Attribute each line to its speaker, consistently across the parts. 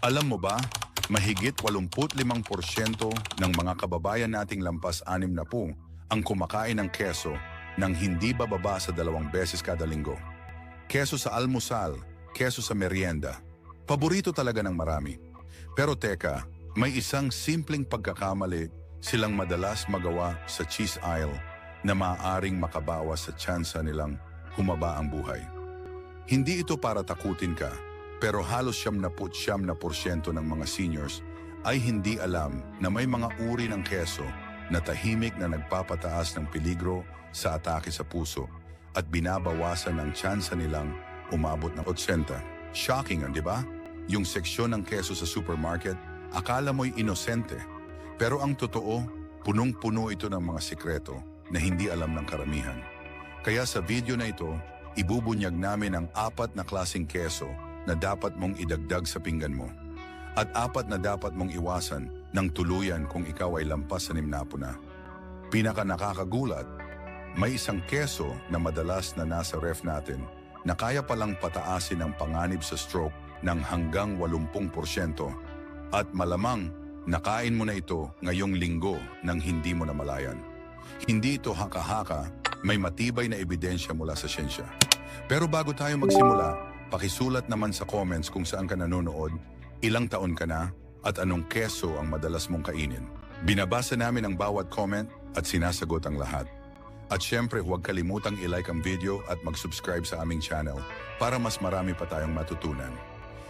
Speaker 1: Alam mo ba, mahigit 85% ng mga kababayan nating lampas anim na po ang kumakain ng keso nang hindi bababa sa dalawang beses kada linggo. Keso sa almusal, keso sa merienda. Paborito talaga ng marami. Pero teka, may isang simpleng pagkakamali silang madalas magawa sa cheese aisle na maaaring makabawas sa tsansa nilang humaba ang buhay. Hindi ito para takutin ka, pero halos siyam na put siyam na porsyento ng mga seniors ay hindi alam na may mga uri ng keso na tahimik na nagpapataas ng peligro sa atake sa puso at binabawasan ng tsansa nilang umabot ng 80. Shocking, di ba? Yung seksyon ng keso sa supermarket, akala mo'y inosente. Pero ang totoo, punong-puno ito ng mga sikreto na hindi alam ng karamihan. Kaya sa video na ito, ibubunyag namin ang apat na klasing keso na dapat mong idagdag sa pinggan mo. At apat na dapat mong iwasan ng tuluyan kung ikaw ay lampas sa nimnapo na. Pinaka nakakagulat, may isang keso na madalas na nasa ref natin na kaya palang pataasin ang panganib sa stroke ng hanggang 80% at malamang nakain mo na ito ngayong linggo nang hindi mo namalayan. Hindi ito haka-haka, may matibay na ebidensya mula sa siyensya. Pero bago tayo magsimula, pakisulat naman sa comments kung saan ka nanonood, ilang taon ka na, at anong keso ang madalas mong kainin. Binabasa namin ang bawat comment at sinasagot ang lahat. At syempre huwag kalimutang i-like ang video at mag-subscribe sa aming channel para mas marami pa tayong matutunan.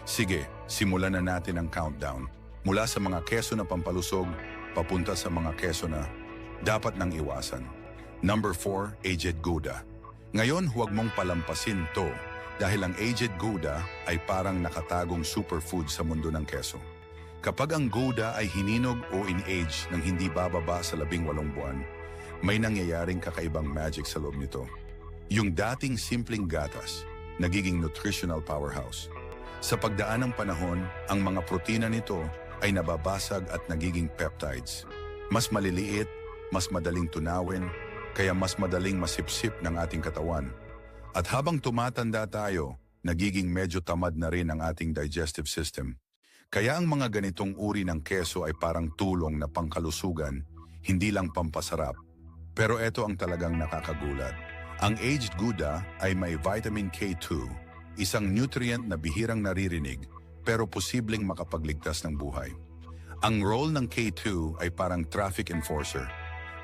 Speaker 1: Sige, simulan na natin ang countdown. Mula sa mga keso na pampalusog, papunta sa mga keso na dapat nang iwasan. Number 4, Aged Gouda. Ngayon huwag mong palampasin to dahil ang Aged Gouda ay parang nakatagong superfood sa mundo ng keso. Kapag ang Gouda ay hininog o in-age ng hindi bababa sa labing walong buwan, may nangyayaring kakaibang magic sa loob nito. Yung dating simpleng gatas, nagiging nutritional powerhouse. Sa pagdaan ng panahon, ang mga protina nito ay nababasag at nagiging peptides. Mas maliliit, mas madaling tunawin, kaya mas madaling masipsip ng ating katawan. At habang tumatanda tayo, nagiging medyo tamad na rin ang ating digestive system. Kaya ang mga ganitong uri ng keso ay parang tulong na pangkalusugan, hindi lang pampasarap. Pero ito ang talagang nakakagulat. Ang aged Gouda ay may vitamin K2, isang nutrient na bihirang naririnig pero posibleng makapagligtas ng buhay. Ang role ng K2 ay parang traffic enforcer.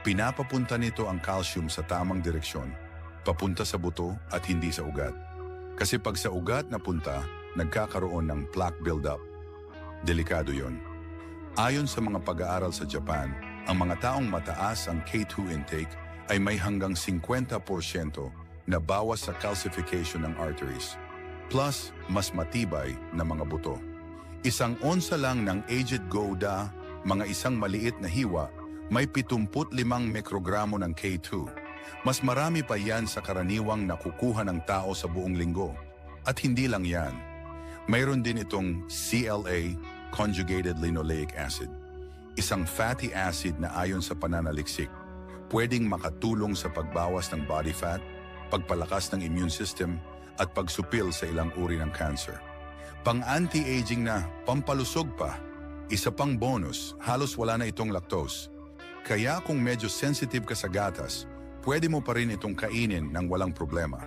Speaker 1: Pinapapunta nito ang calcium sa tamang direksyon, papunta sa buto at hindi sa ugat. Kasi pag sa ugat napunta, nagkakaroon ng plaque buildup. Delikado yon. Ayon sa mga pag-aaral sa Japan, ang mga taong mataas ang K2 intake ay may hanggang 50% na bawas sa calcification ng arteries, plus mas matibay na mga buto. Isang onsa lang ng aged Gouda, mga isang maliit na hiwa, may 75 mikrogramo ng K2. Mas marami pa yan sa karaniwang nakukuha ng tao sa buong linggo. At hindi lang yan. Mayroon din itong CLA, conjugated linoleic acid. Isang fatty acid na ayon sa pananaliksik, pwedeng makatulong sa pagbawas ng body fat, pagpalakas ng immune system, at pagsupil sa ilang uri ng cancer. Pang anti-aging na, pampalusog pa. Isa pang bonus, halos wala na itong lactose. Kaya kung medyo sensitive ka sa gatas, pwede mo pa rin itong kainin ng walang problema.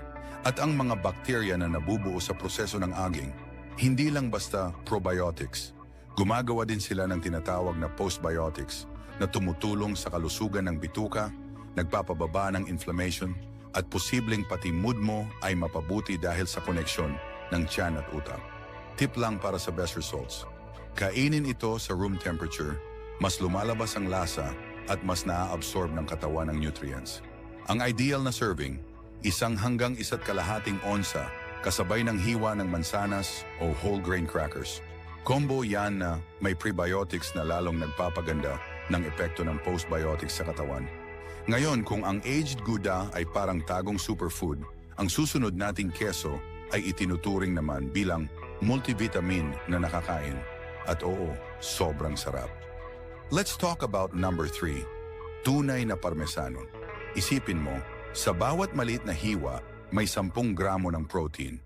Speaker 1: At ang mga bakterya na nabubuo sa proseso ng aging, hindi lang basta probiotics. Gumagawa din sila ng tinatawag na postbiotics na tumutulong sa kalusugan ng bituka, nagpapababa ng inflammation, at posibleng pati mood mo ay mapabuti dahil sa koneksyon ng tiyan at utak. Tip lang para sa best results. Kainin ito sa room temperature, mas lumalabas ang lasa at mas naa-absorb ng katawan ng nutrients. Ang ideal na serving, isang hanggang isa't kalahating onsa kasabay ng hiwa ng mansanas o whole grain crackers. Combo yan na may prebiotics na lalong nagpapaganda ng epekto ng postbiotics sa katawan. Ngayon, kung ang aged Gouda ay parang tagong superfood, ang susunod nating keso ay itinuturing naman bilang multivitamin na nakakain. At oo, sobrang sarap. Let's talk about number 3, tunay na parmesano. Isipin mo, sa bawat maliit na hiwa, may 10 gramo ng protein.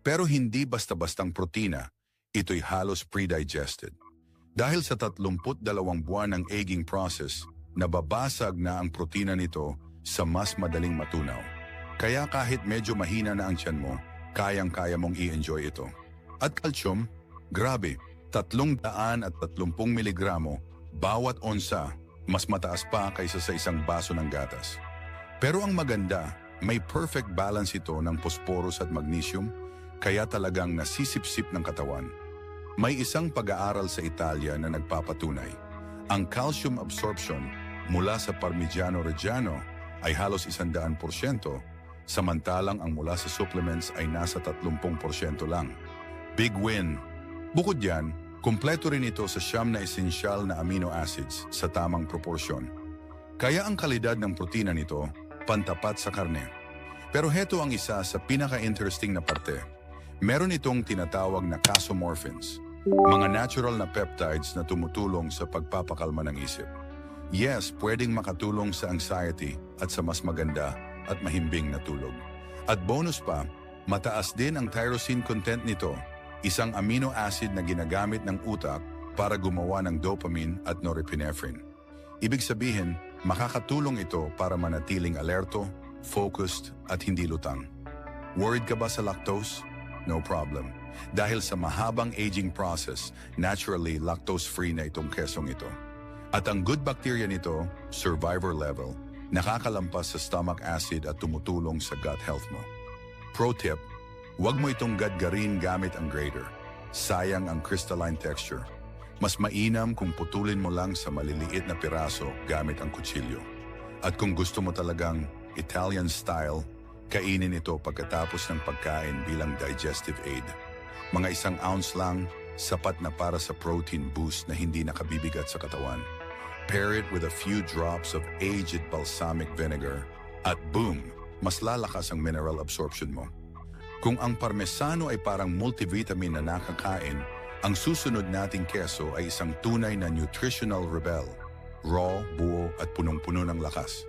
Speaker 1: Pero hindi basta-bastang protina, ito'y halos pre-digested. Dahil sa 32 buwan ng aging process, nababasag na ang protina nito sa mas madaling matunaw. Kaya kahit medyo mahina na ang tiyan mo, kayang-kaya mong i-enjoy ito. At calcium, grabe, 330 miligramo bawat onsa, mas mataas pa kaysa sa isang baso ng gatas. Pero ang maganda, may perfect balance ito ng phosphorus at magnesium, kaya talagang nasisipsip ng katawan. May isang pag-aaral sa Italia na nagpapatunay. Ang calcium absorption mula sa Parmigiano Reggiano ay halos 100%, samantalang ang mula sa supplements ay nasa 30% lang. Big win! Bukod yan, kumpleto rin ito sa siyam na esensyal na amino acids sa tamang proporsyon. Kaya ang kalidad ng protina nito, pantapat sa karne. Pero heto ang isa sa pinaka-interesting na parte. Meron itong tinatawag na casomorphins, mga natural na peptides na tumutulong sa pagpapakalma ng isip. Yes, pwedeng makatulong sa anxiety at sa mas maganda at mahimbing na tulog. At bonus pa, mataas din ang tyrosine content nito, isang amino acid na ginagamit ng utak para gumawa ng dopamine at norepinephrine. Ibig sabihin, makakatulong ito para manatiling alerto, focused at hindi lutang. Worried ka ba sa lactose? No problem. Dahil sa mahabang aging process, naturally lactose-free na itong kesong ito. At ang good bacteria nito, survivor level, nakakalampas sa stomach acid at tumutulong sa gut health mo. Pro tip, huwag mo itong gadgarin gamit ang grater. Sayang ang crystalline texture. Mas mainam kung putulin mo lang sa maliliit na piraso gamit ang kutsilyo. At kung gusto mo talagang Italian style, kainin ito pagkatapos ng pagkain bilang digestive aid. Mga isang ounce lang, sapat na para sa protein boost na hindi nakabibigat sa katawan. Pair it with a few drops of aged balsamic vinegar at boom, mas lalakas ang mineral absorption mo. Kung ang parmesano ay parang multivitamin na nakakain, ang susunod nating keso ay isang tunay na nutritional rebel. Raw, buo at punong-puno ng lakas.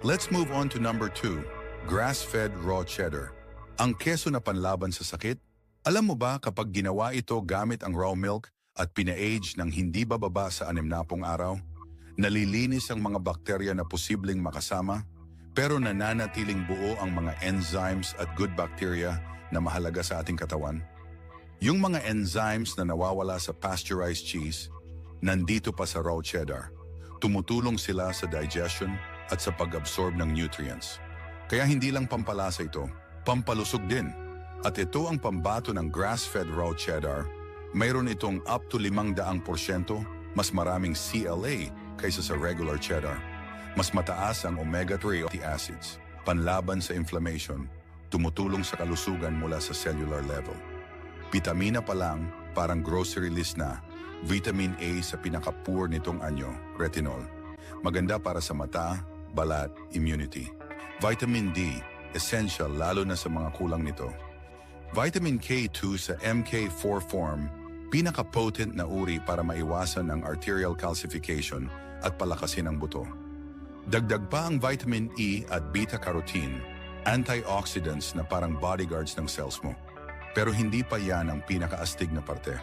Speaker 1: Let's move on to number two, grass-fed raw cheddar. Ang keso na panlaban sa sakit? Alam mo ba kapag ginawa ito gamit ang raw milk at pina-age ng hindi bababa sa 60 araw? Nalilinis ang mga bakterya na posibleng makasama, pero nananatiling buo ang mga enzymes at good bacteria na mahalaga sa ating katawan. Yung mga enzymes na nawawala sa pasteurized cheese, nandito pa sa raw cheddar. Tumutulong sila sa digestion at sa pag-absorb ng nutrients. Kaya hindi lang pampalasa ito, pampalusog din. At ito ang pambato ng grass-fed raw cheddar. Mayroon itong up to 500% mas maraming CLA kaysa sa regular cheddar. Mas mataas ang omega-3 fatty acids, panlaban sa inflammation, tumutulong sa kalusugan mula sa cellular level. Vitamina pa lang, parang grocery list na, vitamin A sa pinaka-poor nitong anyo, retinol. Maganda para sa mata, balat, immunity. Vitamin D, essential lalo na sa mga kulang nito. Vitamin K2 sa MK4 form, pinaka-potent na uri para maiwasan ang arterial calcification at palakasin ang buto. Dagdag pa ang vitamin E at beta-carotene, antioxidants na parang bodyguards ng cells mo. Pero hindi pa yan ang pinakaastig na parte.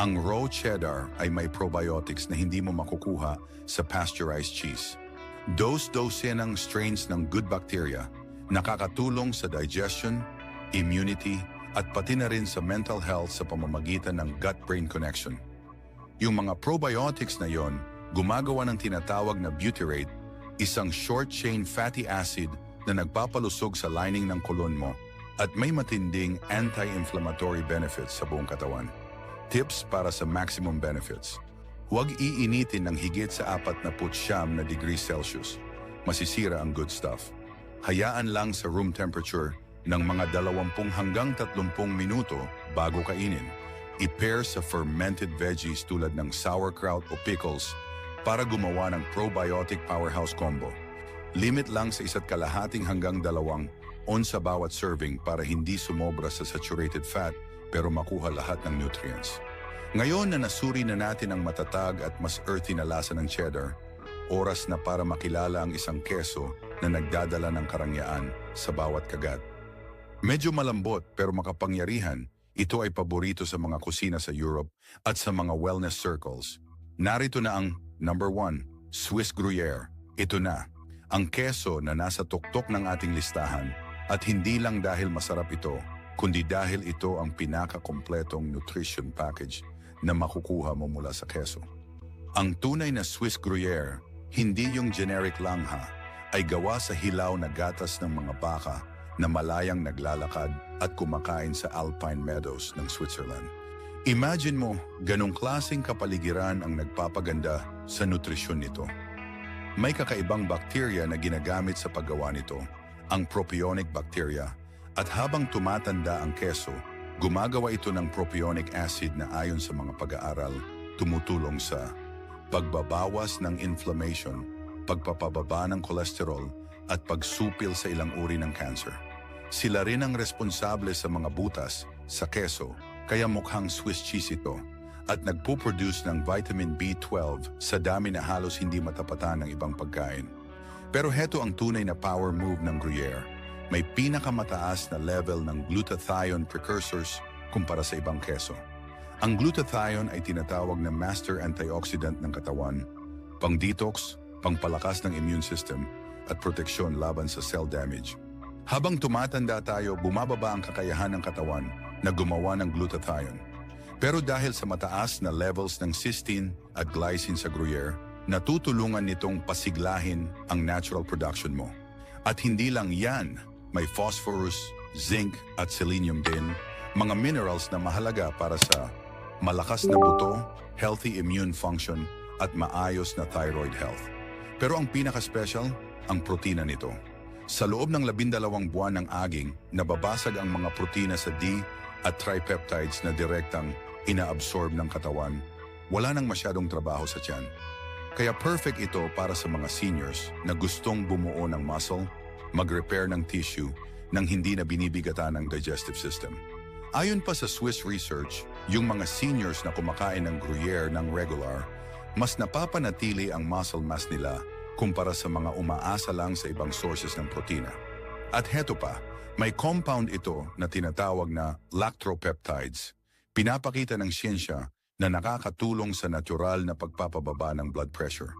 Speaker 1: Ang raw cheddar ay may probiotics na hindi mo makukuha sa pasteurized cheese. Dose-dose ng strains ng good bacteria, nakakatulong sa digestion, immunity, at pati na rin sa mental health sa pamamagitan ng gut-brain connection. Yung mga probiotics na yon, gumagawa ng tinatawag na butyrate, isang short-chain fatty acid na nagpapalusog sa lining ng kolon mo at may matinding anti-inflammatory benefits sa buong katawan. Tips para sa maximum benefits. Huwag iinitin ng higit sa 49 na degrees Celsius. Masisira ang good stuff. Hayaan lang sa room temperature ng mga 20 hanggang 30 minuto bago kainin. I-pair sa fermented veggies tulad ng sauerkraut o pickles para gumawa ng probiotic powerhouse combo. Limit lang sa isa't kalahating hanggang dalawang on sa bawat serving para hindi sumobra sa saturated fat pero makuha lahat ng nutrients. Ngayon na nasuri na natin ang matatag at mas earthy na lasa ng cheddar, oras na para makilala ang isang keso na nagdadala ng karangyaan sa bawat kagat. Medyo malambot pero makapangyarihan, Ito ay paborito sa mga kusina sa Europe at sa mga wellness circles. Narito na ang number 1, Swiss Gruyere. Ito na, ang keso na nasa tuktok ng ating listahan at hindi lang dahil masarap ito, kundi dahil ito ang pinakakompletong nutrition package na makukuha mo mula sa keso. Ang tunay na Swiss Gruyere, hindi yung generic lang ha, ay gawa sa hilaw na gatas ng mga baka na malayang naglalakad at kumakain sa alpine meadows ng Switzerland. Imagine mo, ganong klaseng kapaligiran ang nagpapaganda sa nutrisyon nito. May kakaibang bakterya na ginagamit sa paggawa nito, ang propionic bacteria, at habang tumatanda ang keso, gumagawa ito ng propionic acid na ayon sa mga pag-aaral, tumutulong sa pagbabawas ng inflammation, pagpapababa ng kolesterol, at pagsupil sa ilang uri ng cancer. Sila rin ang responsable sa mga butas, sa keso, kaya mukhang Swiss cheese ito, at nagpo-produce ng vitamin B12 sa dami na halos hindi matapatan ng ibang pagkain. Pero heto ang tunay na power move ng Gruyere. May pinakamataas na level ng glutathione precursors kumpara sa ibang keso. Ang glutathione ay tinatawag na master antioxidant ng katawan, pang-detox, pangpalakas ng immune system, at proteksyon laban sa cell damage. Habang tumatanda tayo, bumababa ang kakayahan ng katawan na gumawa ng glutathione. Pero dahil sa mataas na levels ng cysteine at glycine sa Gruyere, natutulungan nitong pasiglahin ang natural production mo. At hindi lang yan, may phosphorus, zinc at selenium din, mga minerals na mahalaga para sa malakas na buto, healthy immune function at maayos na thyroid health. Pero ang pinaka-special, ang protina nito. Sa loob ng labindalawang buwan ng aging, nababasag ang mga protina sa D at tripeptides na direktang inaabsorb ng katawan. Wala nang masyadong trabaho sa tiyan. Kaya perfect ito para sa mga seniors na gustong bumuo ng muscle, mag-repair ng tissue nang hindi na binibigatan ng digestive system. Ayon pa sa Swiss research, yung mga seniors na kumakain ng Gruyere ng regular, mas napapanatili ang muscle mass nila kumpara sa mga umaasa lang sa ibang sources ng protina. At heto pa, may compound ito na tinatawag na lactopeptides. Pinapakita ng siyensya na nakakatulong sa natural na pagpapababa ng blood pressure.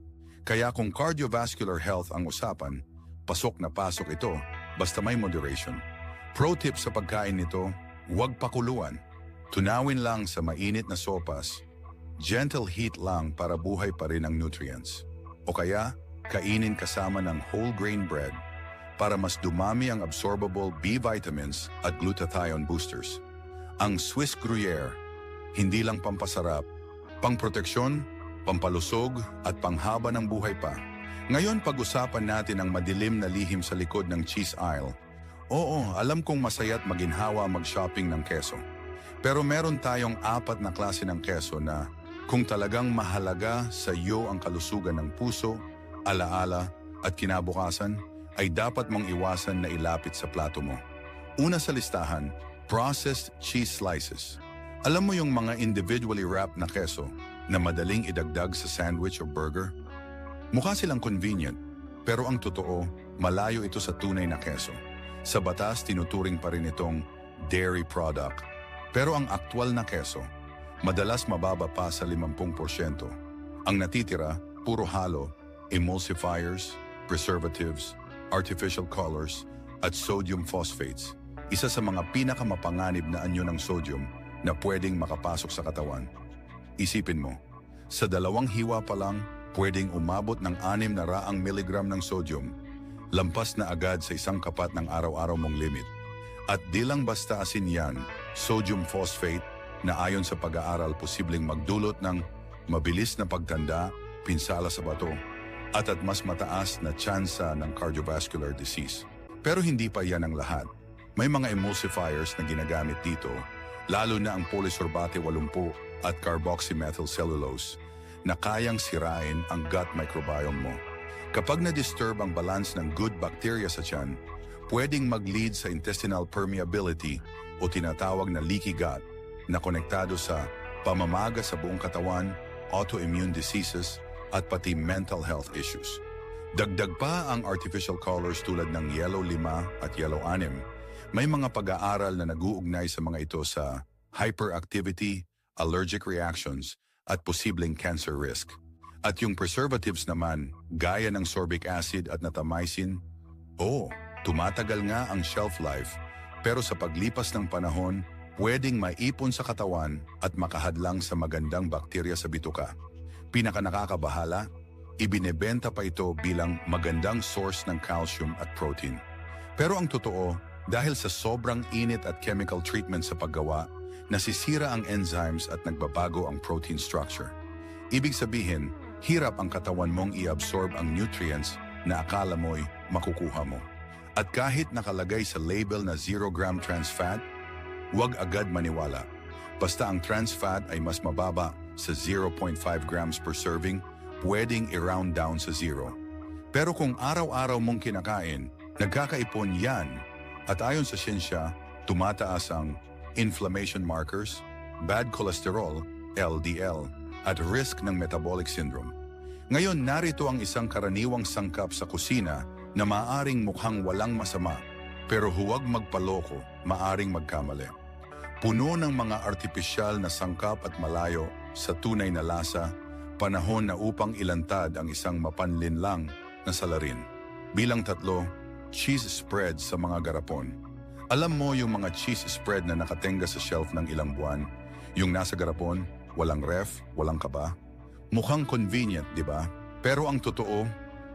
Speaker 1: Kaya kung cardiovascular health ang usapan, pasok na pasok ito basta may moderation. Pro tip sa pagkain nito, huwag pakuluan. Tunawin lang sa mainit na sopas, gentle heat lang para buhay pa rin ang nutrients. O kaya, kainin kasama ng whole grain bread para mas dumami ang absorbable B vitamins at glutathione boosters. Ang Swiss Gruyere, hindi lang pampasarap, pangproteksyon, pampalusog at panghaba ng buhay pa. Ngayon pag-usapan natin ang madilim na lihim sa likod ng cheese aisle. Oo, alam kong masaya't maginhawa mag-shopping ng keso. Pero meron tayong apat na klase ng keso na kung talagang mahalaga sa iyo ang kalusugan ng puso, alaala at kinabukasan, ay dapat mong iwasan na ilapit sa plato mo. Una sa listahan, processed cheese slices. Alam mo yung mga individually wrapped na keso na madaling idagdag sa sandwich o burger? Mukha silang convenient, pero ang totoo, malayo ito sa tunay na keso. Sa batas, tinuturing pa rin itong dairy product. Pero ang aktwal na keso, madalas mababa pa sa 50%. Ang natitira, puro halo, emulsifiers, preservatives, artificial colors, at sodium phosphates, isa sa mga pinakamapanganib na anyo ng sodium na pwedeng makapasok sa katawan. Isipin mo, sa dalawang hiwa pa lang, pwedeng umabot ng 6 na raang miligram ng sodium, lampas na agad sa isang kapat ng araw-araw mong limit. At di lang basta asin yan, sodium phosphate na ayon sa pag-aaral posibleng magdulot ng mabilis na pagtanda, pinsala sa bato, at at mas mataas na tsansa ng cardiovascular disease. Pero hindi pa yan ang lahat. May mga emulsifiers na ginagamit dito, lalo na ang polysorbate 80 at carboxymethyl cellulose na kayang sirain ang gut microbiome mo. Kapag na-disturb ang balance ng good bacteria sa tiyan, pwedeng mag-lead sa intestinal permeability o tinatawag na leaky gut na konektado sa pamamaga sa buong katawan, autoimmune diseases, at pati mental health issues. Dagdag pa ang artificial colors tulad ng yellow 5 at yellow 6. May mga pag-aaral na nag-uugnay sa mga ito sa hyperactivity, allergic reactions, at posibleng cancer risk. At yung preservatives naman, gaya ng sorbic acid at natamycin, oo, tumatagal nga ang shelf life, pero sa paglipas ng panahon, pwedeng maipon sa katawan at makahadlang sa magandang bakterya sa bituka. Pinaka nakakabahala, ibinebenta pa ito bilang magandang source ng calcium at protein. Pero ang totoo, dahil sa sobrang init at chemical treatment sa paggawa, nasisira ang enzymes at nagbabago ang protein structure. Ibig sabihin, hirap ang katawan mong i-absorb ang nutrients na akala mo'y makukuha mo. At kahit nakalagay sa label na 0 gram trans fat, huwag agad maniwala. Basta ang trans fat ay mas mababa sa 0.5 grams per serving, pwedeng i-round down sa zero. Pero kung araw-araw mong kinakain, nagkakaipon yan at ayon sa siyensya, tumataas ang inflammation markers, bad cholesterol, LDL, at risk ng metabolic syndrome. Ngayon narito ang isang karaniwang sangkap sa kusina na maaring mukhang walang masama, pero huwag magpaloko, maaring magkamali. Puno ng mga artipisyal na sangkap at malayo sa tunay na lasa, panahon na upang ilantad ang isang mapanlinlang na salarin. Bilang tatlo, cheese spread sa mga garapon. Alam mo yung mga cheese spread na nakatenga sa shelf ng ilang buwan? Yung nasa garapon, walang ref, walang kaba? Mukhang convenient, di ba? Pero ang totoo,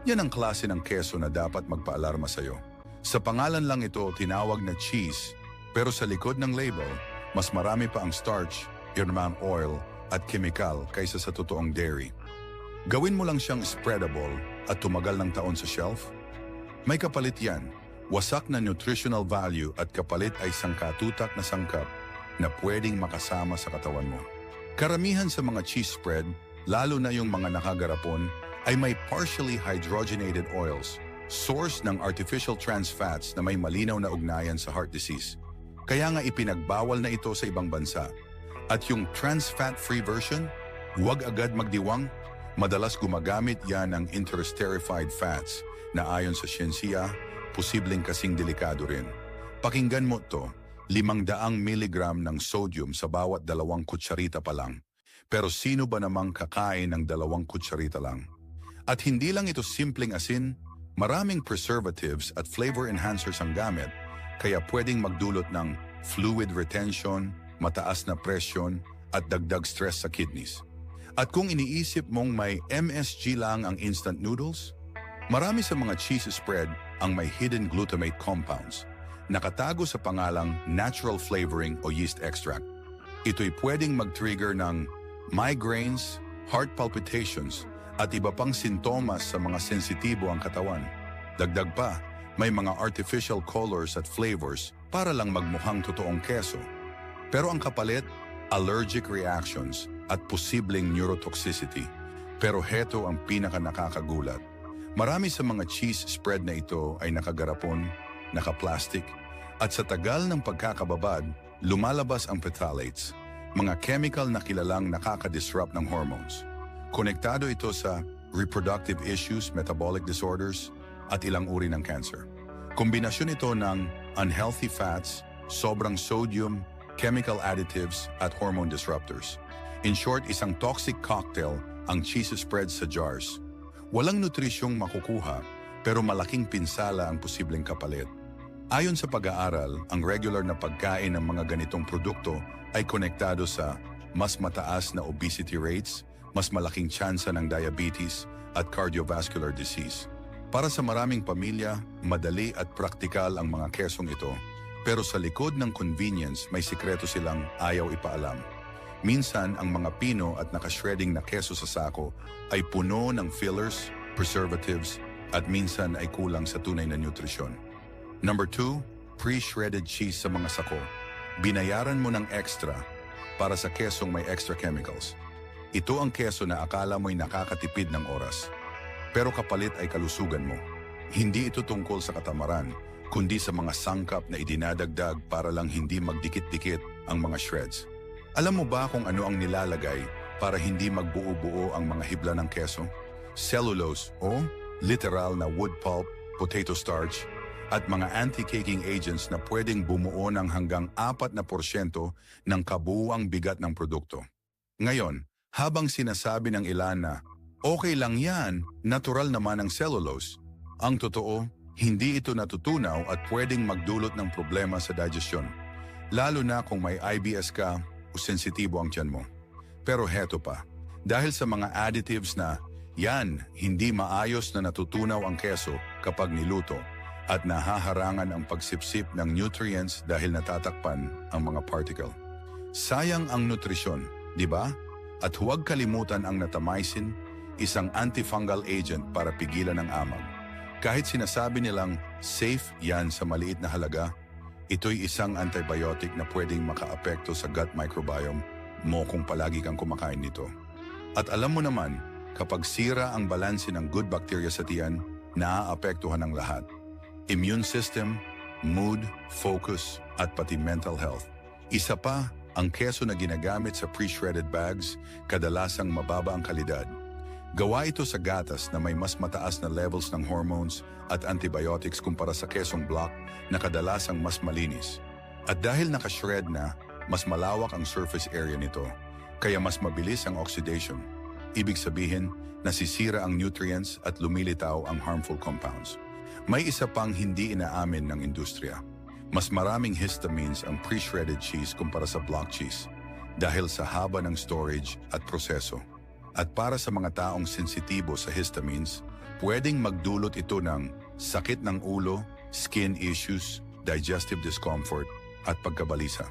Speaker 1: yan ang klase ng keso na dapat magpaalarma sa'yo. Sa pangalan lang ito tinawag na cheese, pero sa likod ng label, mas marami pa ang starch, irmang oil, at chemical kaysa sa totoong dairy. Gawin mo lang siyang spreadable at tumagal ng taon sa shelf. May kapalit yan. Wasak na nutritional value at kapalit ay sangkatutak na sangkap na pwedeng makasama sa katawan mo. Karamihan sa mga cheese spread, lalo na yung mga nakagarapon, ay may partially hydrogenated oils, source ng artificial trans fats na may malinaw na ugnayan sa heart disease. Kaya nga ipinagbawal na ito sa ibang bansa. At yung trans fat-free version, huwag agad magdiwang. Madalas gumagamit yan ng interesterified fats na ayon sa siyensya, posibleng kasing delikado rin. Pakinggan mo to, limang daang miligram ng sodium sa bawat dalawang kutsarita pa lang. Pero sino ba namang kakain ng dalawang kutsarita lang? At hindi lang ito simpleng asin, maraming preservatives at flavor enhancers ang gamit, kaya pwedeng magdulot ng fluid retention, mataas na presyon, at dagdag stress sa kidneys. At kung iniisip mong may MSG lang ang instant noodles, marami sa mga cheese spread ang may hidden glutamate compounds, nakatago sa pangalang natural flavoring o yeast extract. Ito'y pwedeng mag-trigger ng migraines, heart palpitations, at iba pang sintomas sa mga sensitibo ang katawan. Dagdag pa, may mga artificial colors at flavors para lang magmukhang totoong keso. Pero ang kapalit, allergic reactions at posibleng neurotoxicity. Pero heto ang pinaka nakakagulat. Marami sa mga cheese spread na ito ay nakagarapon, nakaplastic, at sa tagal ng pagkakababad, lumalabas ang phthalates, mga chemical na kilalang nakaka-disrupt ng hormones. Konektado ito sa reproductive issues, metabolic disorders, at ilang uri ng cancer. Kombinasyon ito ng unhealthy fats, sobrang sodium, chemical additives, at hormone disruptors. In short, isang toxic cocktail ang cheese spread sa jars. Walang nutrisyong makukuha, pero malaking pinsala ang posibleng kapalit. Ayon sa pag-aaral, ang regular na pagkain ng mga ganitong produkto ay konektado sa mas mataas na obesity rates, mas malaking tsansa ng diabetes at cardiovascular disease. Para sa maraming pamilya, madali at praktikal ang mga kesong ito, pero sa likod ng convenience may sikreto silang ayaw ipaalam. Minsan, ang mga pino at nakashredding na keso sa sako ay puno ng fillers, preservatives, at minsan ay kulang sa tunay na nutrisyon. Number two, pre-shredded cheese sa mga sako. Binayaran mo ng extra para sa kesong may extra chemicals. Ito ang keso na akala mo'y nakakatipid ng oras. Pero kapalit ay kalusugan mo. Hindi ito tungkol sa katamaran, kundi sa mga sangkap na idinadagdag para lang hindi magdikit-dikit ang mga shreds. Alam mo ba kung ano ang nilalagay para hindi magbuo-buo ang mga hibla ng keso? Cellulose o literal na wood pulp, potato starch, at mga anti-caking agents na pwedeng bumuo ng hanggang 4% ng kabuuang bigat ng produkto. Ngayon, habang sinasabi ng ilan na okay lang yan, natural naman ang cellulose, ang totoo, hindi ito natutunaw at pwedeng magdulot ng problema sa digestion. Lalo na kung may IBS ka o sensitibo ang tiyan mo. Pero heto pa, dahil sa mga additives na yan, hindi maayos na natutunaw ang keso kapag niluto at nahaharangan ang pagsipsip ng nutrients dahil natatakpan ang mga particle. Sayang ang nutrisyon, di ba? At huwag kalimutan ang natamycin, isang antifungal agent para pigilan ang amag. Kahit sinasabi nilang safe yan sa maliit na halaga, ito'y isang antibiotic na pwedeng makaapekto sa gut microbiome mo kung palagi kang kumakain nito. At alam mo naman, kapag sira ang balanse ng good bacteria sa tiyan, naaapektuhan ang lahat immune system, mood, focus, at pati mental health. Isa pa, ang keso na ginagamit sa pre-shredded bags, kadalasang mababa ang kalidad. Gawa ito sa gatas na may mas mataas na levels ng hormones at antibiotics kumpara sa kesong block na kadalasang mas malinis. At dahil nakashred na, mas malawak ang surface area nito, kaya mas mabilis ang oxidation. Ibig sabihin, nasisira ang nutrients at lumilitaw ang harmful compounds. May isa pang hindi inaamin ng industriya. Mas maraming histamines ang pre-shredded cheese kumpara sa block cheese dahil sa haba ng storage at proseso. At para sa mga taong sensitibo sa histamines, pwedeng magdulot ito ng sakit ng ulo, skin issues, digestive discomfort, at pagkabalisa.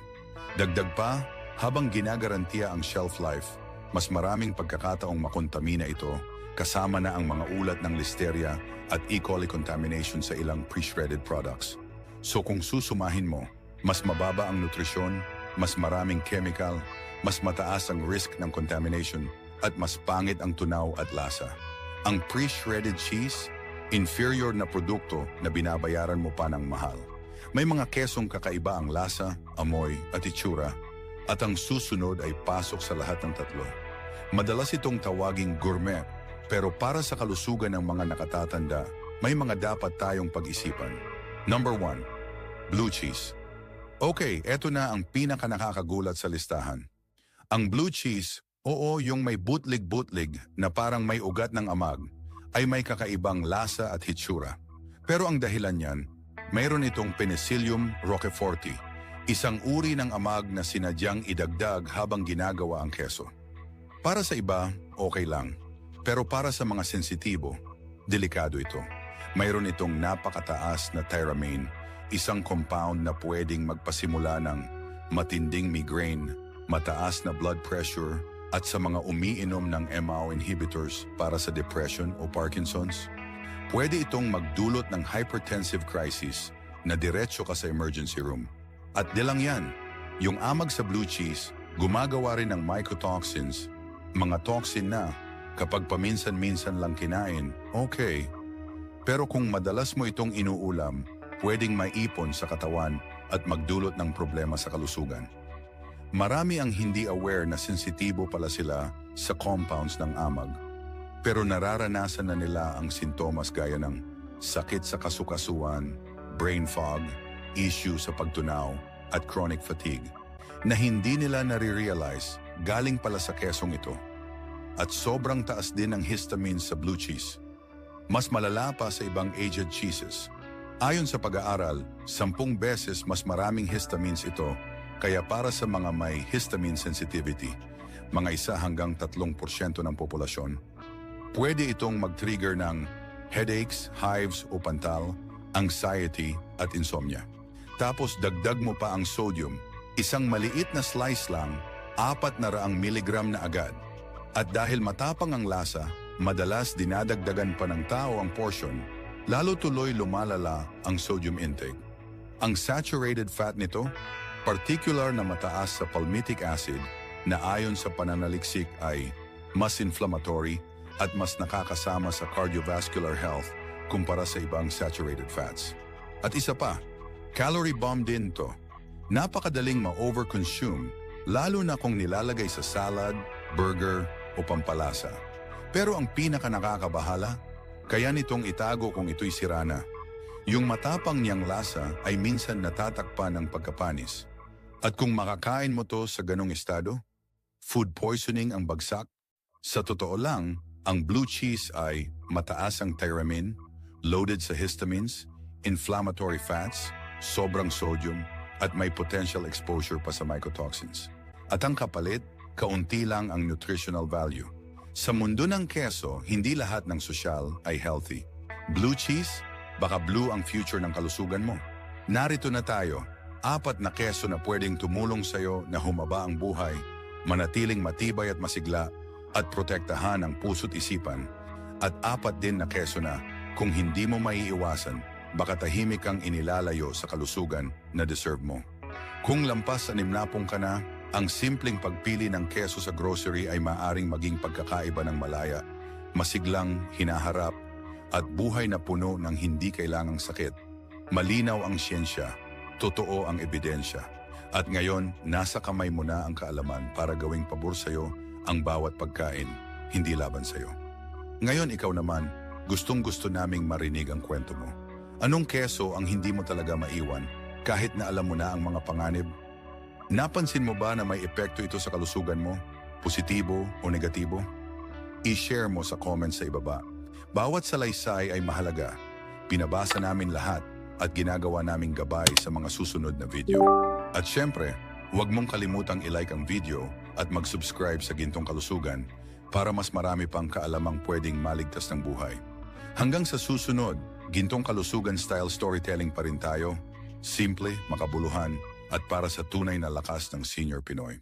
Speaker 1: Dagdag pa, habang ginagarantiya ang shelf life, mas maraming pagkakataong makontamina ito kasama na ang mga ulat ng listeria at E. coli contamination sa ilang pre-shredded products. So kung susumahin mo, mas mababa ang nutrisyon, mas maraming chemical, mas mataas ang risk ng contamination, at mas pangit ang tunaw at lasa. Ang pre-shredded cheese, inferior na produkto na binabayaran mo pa ng mahal. May mga kesong kakaiba ang lasa, amoy at itsura, at ang susunod ay pasok sa lahat ng tatlo. Madalas itong tawaging gourmet pero para sa kalusugan ng mga nakatatanda, may mga dapat tayong pag-isipan. Number 1. Blue cheese. Okay, eto na ang pinaka nakakagulat sa listahan. Ang blue cheese, oo yung may butlig-butlig na parang may ugat ng amag, ay may kakaibang lasa at hitsura. Pero ang dahilan niyan, mayroon itong Penicillium roqueforti, isang uri ng amag na sinadyang idagdag habang ginagawa ang keso. Para sa iba, okay lang. Pero para sa mga sensitibo, delikado ito. Mayroon itong napakataas na tyramine, isang compound na pwedeng magpasimula ng matinding migraine, mataas na blood pressure, at sa mga umiinom ng MAO inhibitors para sa depression o Parkinson's, pwede itong magdulot ng hypertensive crisis na diretso ka sa emergency room. At di lang yan, yung amag sa blue cheese, gumagawa rin ng mycotoxins, mga toxin na Kapag paminsan-minsan lang kinain, okay. Pero kung madalas mo itong inuulam, pwedeng maipon sa katawan at magdulot ng problema sa kalusugan. Marami ang hindi aware na sensitibo pala sila sa compounds ng amag. Pero nararanasan na nila ang sintomas gaya ng sakit sa kasukasuan, brain fog, issue sa pagtunaw, at chronic fatigue na hindi nila nare-realize galing pala sa kesong ito at sobrang taas din ng histamine sa blue cheese. Mas malala pa sa ibang aged cheeses. Ayon sa pag-aaral, sampung beses mas maraming histamines ito kaya para sa mga may histamine sensitivity, mga isa hanggang 3% ng populasyon, pwede itong mag-trigger ng headaches, hives o pantal, anxiety at insomnia. Tapos dagdag mo pa ang sodium, isang maliit na slice lang, apat na raang miligram na agad at dahil matapang ang lasa, madalas dinadagdagan pa ng tao ang portion, lalo tuloy lumalala ang sodium intake. Ang saturated fat nito, particular na mataas sa palmitic acid na ayon sa pananaliksik ay mas inflammatory at mas nakakasama sa cardiovascular health kumpara sa ibang saturated fats. At isa pa, calorie bomb din to. Napakadaling ma-overconsume lalo na kung nilalagay sa salad, burger, o pampalasa. Pero ang pinaka nakakabahala, kaya nitong itago kung ito'y sirana. Yung matapang niyang lasa ay minsan natatakpan ng pagkapanis. At kung makakain mo to sa ganong estado, food poisoning ang bagsak. Sa totoo lang, ang blue cheese ay mataas ang tyramine, loaded sa histamines, inflammatory fats, sobrang sodium, at may potential exposure pa sa mycotoxins. At ang kapalit, kaunti lang ang nutritional value. Sa mundo ng keso, hindi lahat ng sosyal ay healthy. Blue cheese, baka blue ang future ng kalusugan mo. Narito na tayo, apat na keso na pwedeng tumulong sa'yo na humaba ang buhay, manatiling matibay at masigla, at protektahan ang puso't isipan. At apat din na keso na, kung hindi mo maiiwasan, baka tahimik kang inilalayo sa kalusugan na deserve mo. Kung lampas sa nimnapong ka na, ang simpleng pagpili ng keso sa grocery ay maaring maging pagkakaiba ng malaya, masiglang hinaharap, at buhay na puno ng hindi kailangang sakit. Malinaw ang siyensya, totoo ang ebidensya, at ngayon nasa kamay mo na ang kaalaman para gawing pabor sa'yo ang bawat pagkain, hindi laban sa'yo. Ngayon ikaw naman, gustong gusto naming marinig ang kwento mo. Anong keso ang hindi mo talaga maiwan kahit na alam mo na ang mga panganib? Napansin mo ba na may epekto ito sa kalusugan mo? Positibo o negatibo? I-share mo sa comments sa ibaba. Bawat salaysay ay mahalaga. Pinabasa namin lahat at ginagawa naming gabay sa mga susunod na video. At syempre, huwag mong kalimutang i-like ang video at mag-subscribe sa Gintong Kalusugan para mas marami pang kaalamang pwedeng maligtas ng buhay. Hanggang sa susunod, Gintong Kalusugan style storytelling pa rin tayo. Simple, makabuluhan, at para sa tunay na lakas ng Senior Pinoy.